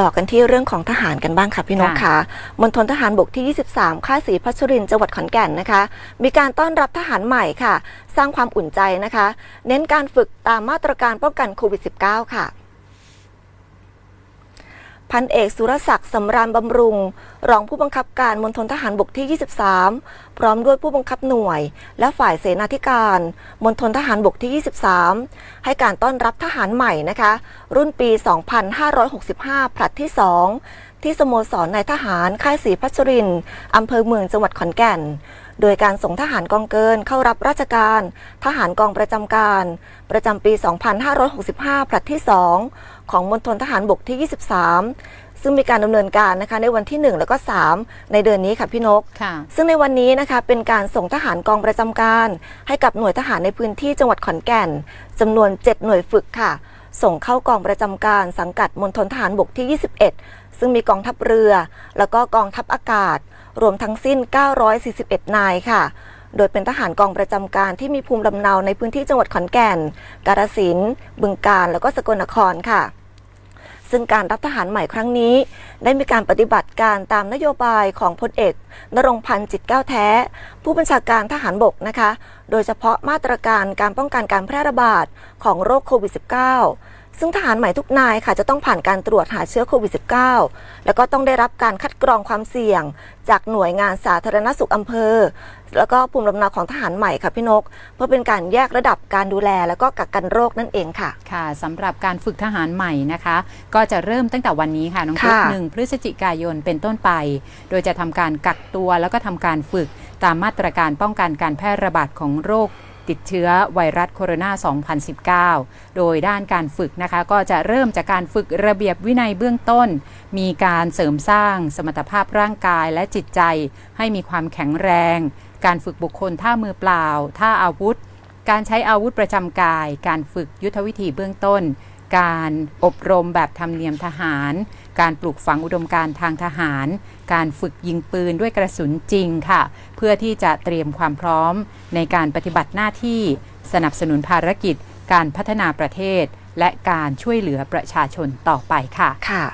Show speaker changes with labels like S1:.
S1: ต่อกันที่เรื่องของทหารกันบ้างค่ะพี่นก
S2: ค่ะ
S1: ค่ะมณฑลทหารบกที่ 23 ค่ายศรีพัชรินทร์จังหวัดขอนแก่นนะคะ มีการต้อนรับทหารใหม่ค่ะ สร้างความอุ่นใจนะคะ เน้นการฝึกตามมาตรการป้องกันโควิด -19 ค่ะ พันเอกสุรศักดิ์สำราญบำรุง รองผู้บังคับการมณฑลทหารบกที่ 23 พร้อมด้วยผู้บังคับหน่วย และฝ่ายเสนาธิการมณฑลทหารบกที่ 23 ให้การต้อนรับทหารใหม่นะคะ รุ่นปี 2565 ผลัดที่ 2 ที่สโมสรนายทหารค่ายศรีพัชรินอำเภอเมืองจังหวัดขอนแก่น โดยการส่งทหารกองเกินเข้ารับราชการ ทหารกองประจำการ ประจำปี 2565ผลัดที่ 2 ของมณฑลทหารบกที่ 23 ซึ่งมีการดำเนินการนะคะในวันที่ 1 แล้วก็ 3 ในเดือนนี้ค่ะพี่นก
S2: ค่ะ
S1: ซึ่งในวันนี้นะคะเป็นการส่งทหารกองประจำการ ให้กับหน่วยทหารในพื้นที่จังหวัดขอนแก่นจำนวน 7 หน่วยฝึกค่ะ ส่งเข้ากองประจำการสังกัดมณฑลทหารบกที่ 21 ซึ่งมีกองทัพเรือ แล้วก็กองทัพอากาศ รวมทั้งสิ้น 941 นายค่ะ โดยเป็นทหารกองประจำการที่มีภูมิลำเนาในพื้นที่จังหวัดขอนแก่น กาฬสินธุ์บึงกาฬแล้วก็สกลนครค่ะ ซึ่งการรับทหารใหม่ครั้งนี้ ได้มีการปฏิบัติการตามนโยบายของพลเอกนรงพันธ์จิตแก้วแท้ ผู้บัญชาการทหารบกนะคะ โดยเฉพาะมาตรการการป้องกันการแพร่ระบาดของโรคโควิด -19 ซึ่งทหารใหม่ทุกนายค่ะจะต้องผ่านการตรวจหาเชื้อโควิด -19 แล้วก็ต้องได้รับการคัดกรองความเสี่ยง จากหน่วยงานสาธารณสุขอำเภอ แล้วก็ภูมิลำเนาของทหารใหม่ค่ะพี่นก เพื่อเป็นการแยกระดับการดูแล แล้วก็กักกันโรคนั่นเองค่ะ
S2: ค่ะสำหรับการฝึกทหารใหม่นะคะ ก็จะเริ่มตั้งแต่วันนี้ค่ะน้องกุ๊ก
S1: ค่ะ
S2: หนึ่งพฤศจิกายนเป็นต้นไป โดยจะทำการกักตัวแล้วก็ทำการฝึกตามมาตรการป้องกันการแพร่ระบาดของโรค ติดเชื้อไวรัสโคโรนา 2019 โดยด้านการฝึกนะคะก็จะเริ่มจากการฝึกระเบียบวินัยเบื้องต้น มีการเสริมสร้างสมรรถภาพร่างกายและจิตใจ ให้มีความแข็งแรง การฝึกบุคคลท่ามือเปล่า ท่าอาวุธ การใช้อาวุธประจำกาย การฝึกยุทธวิธีเบื้องต้น การอบรมแบบธรรมเนียมทหาร การปลูกฝังอุดมการทางทหาร การฝึกยิงปืนด้วยกระสุนจริงค่ะ เพื่อที่จะเตรียมความพร้อมในการปฏิบัติหน้าที่ สนับสนุนภารกิจ การพัฒนาประเทศ และการช่วยเหลือประชาชนต่อไปค่ะ
S1: ค่ะ